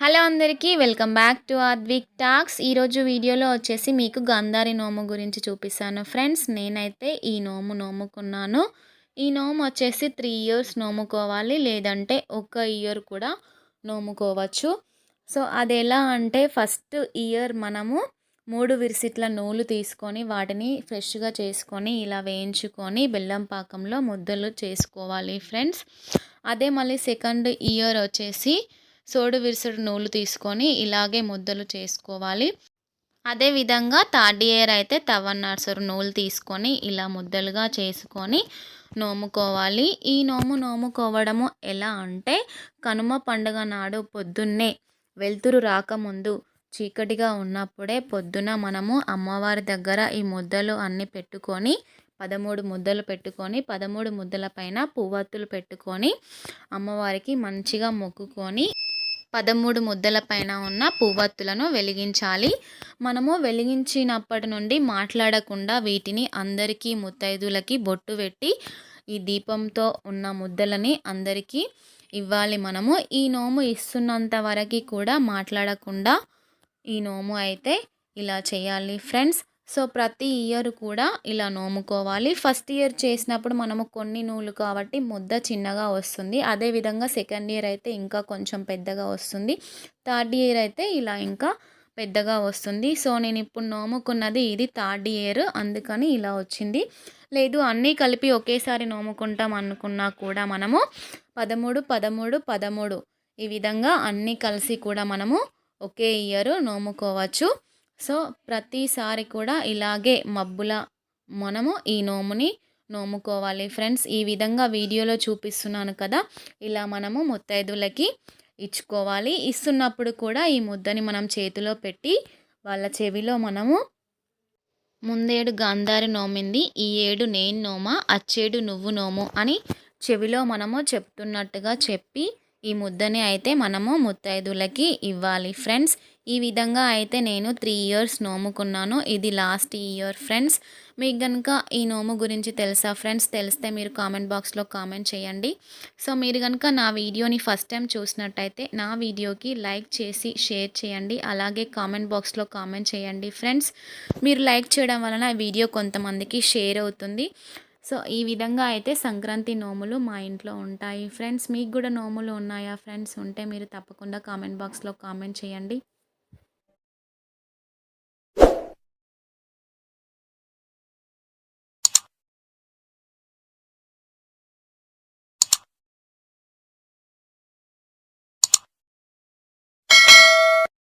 Hello అందరికీ welcome back to Advik talks. ఈరోజు వీడియోలో వచ్చేసి మీకు గంధారి నోము గురించి చూపిస్తాను. ఫ్రెండ్స్ నేనైతే ఈ నోము నోముకున్నాను. ఈ నోము వచ్చేసి త్రీ ఇయర్స్ నోముకోవాలి లేదంటే ఒక ఇయర్ కూడా నోముకోవచ్చు. సో అది ఎలా అంటే ఫస్ట్ ఇయర్ మనము మూడు విరిసిట్ల నూలు తీసుకొని వాటిని ఫ్రెష్గా చేసుకొని ఇలా వేయించుకొని బెల్లం పాకంలో ముద్దలు చేసుకోవాలి ఫ్రెండ్స్. అదే మళ్ళీ సెకండ్ ఇయర్ వచ్చేసి సోడు విరుసడు నూలు తీసుకొని ఇలాగే ముద్దలు చేసుకోవాలి. అదేవిధంగా థర్డ్ ఇయర్ అయితే తవన్నార్సరు నూలు తీసుకొని ఇలా ముద్దలుగా చేసుకొని నోముకోవాలి. ఈ నోము నోముకోవడము ఎలా అంటే కనుమ పండుగ నాడు పొద్దున్నే వెలుతురు రాకముందు చీకటిగా ఉన్నప్పుడే పొద్దున మనము అమ్మవారి దగ్గర ఈ ముద్దలు అన్నీ పెట్టుకొని పదమూడు ముద్దలు పెట్టుకొని పదమూడు ముద్దల పైన పువ్వత్తులు పెట్టుకొని అమ్మవారికి మంచిగా మొక్కుకొని పదమూడు ముద్దల పైన ఉన్న పువ్వత్తులను వెలిగించాలి. మనము వెలిగించినప్పటి నుండి మాట్లాడకుండా వీటిని అందరికీ ముత్తైదులకి బొట్టు పెట్టి ఈ దీపంతో ఉన్న ముద్దలని అందరికీ ఇవ్వాలి మనము. ఈ నోము ఇస్తున్నంత వరకు కూడా మాట్లాడకుండా ఈ నోము అయితే ఇలా చేయాలి ఫ్రెండ్స్. సో ప్రతి ఇయర్ కూడా ఇలా నోముకోవాలి. ఫస్ట్ ఇయర్ చేసినప్పుడు మనము కొన్ని నూలు కాబట్టి ముద్ద చిన్నగా వస్తుంది. అదేవిధంగా సెకండ్ ఇయర్ అయితే ఇంకా కొంచెం పెద్దగా వస్తుంది. థర్డ్ ఇయర్ అయితే ఇలా ఇంకా పెద్దగా వస్తుంది. సో నేను ఇప్పుడు నోముకున్నది ఇది థర్డ్ ఇయర్ అందుకని ఇలా వచ్చింది. లేదు అన్నీ కలిపి ఒకేసారి నోముకుంటాం అనుకున్నా కూడా మనము పదమూడు పదమూడు పదమూడు ఈ విధంగా అన్నీ కలిసి కూడా మనము ఒకే ఇయర్ నోముకోవచ్చు. సో ప్రతిసారి కూడా ఇలాగే మబ్బుల మనము ఈ నోముని నోముకోవాలి. ఫ్రెండ్స్ ఈ విధంగా వీడియోలో చూపిస్తున్నాను కదా. ఇలా మనము ముత్తైదులకి ఇచ్చుకోవాలి. ఇస్తున్నప్పుడు కూడా ఈ ముద్దని మనం చేతిలో పెట్టి వాళ్ళ చెవిలో మనము ముందేడు గాంధారి నోమింది ఈ ఏడు నేను నోమా అచ్చేడు నువ్వు నోము అని చెవిలో మనము చెప్తున్నట్టుగా చెప్పి ఈ ముద్దని అయితే మనము ముత్తైదులకి ఇవ్వాలి. ఫ్రెండ్స్ ఈ విధంగా అయితే నేను త్రీ ఇయర్స్ నోముకున్నాను. ఇది లాస్ట్ ఇయర్ ఫ్రెండ్స్. మీకు కనుక ఈ నోము గురించి తెలుసా ఫ్రెండ్స్? తెలిస్తే మీరు కామెంట్ బాక్స్లో కామెంట్ చేయండి. సో మీరు కనుక నా వీడియోని ఫస్ట్ టైం చూసినట్టయితే నా వీడియోకి లైక్ చేసి షేర్ చేయండి. అలాగే కామెంట్ బాక్స్లో కామెంట్ చేయండి ఫ్రెండ్స్. మీరు లైక్ చేయడం వలన వీడియో కొంతమందికి షేర్ అవుతుంది. సో ఈ విధంగా అయితే సంక్రాంతి నోములు మా ఇంట్లో ఉంటాయి. ఫ్రెండ్స్ మీకు కూడా నోములు ఉన్నాయా? ఫ్రెండ్స్ ఉంటే మీరు తప్పకుండా కామెంట్ బాక్స్లో కామెంట్ చేయండి.